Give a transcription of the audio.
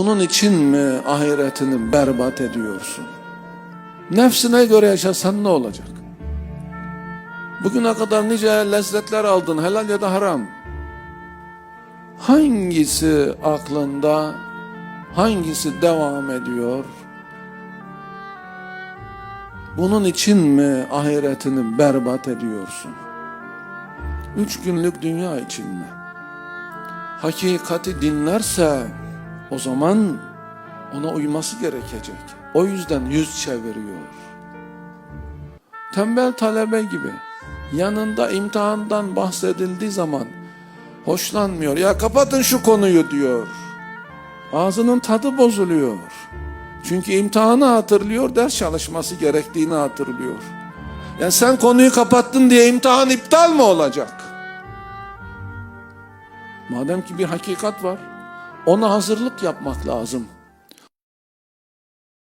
Bunun için mi ahiretini berbat ediyorsun? Nefsine göre yaşasan ne olacak? Bugüne kadar nice lezzetler aldın, helal ya da haram. Hangisi aklında, hangisi devam ediyor? Bunun için mi ahiretini berbat ediyorsun? Üç günlük dünya için mi? Hakikati dinlerse o zaman ona uyması gerekecek. O yüzden yüz çeviriyor. Tembel talebe gibi yanında imtihandan bahsedildiği zaman hoşlanmıyor. Ya kapatın şu konuyu diyor. Ağzının tadı bozuluyor. Çünkü imtihanı hatırlıyor, ders çalışması gerektiğini hatırlıyor. Yani sen konuyu kapattın diye imtihan iptal mi olacak? Madem ki bir hakikat var, ona hazırlık yapmak lazım.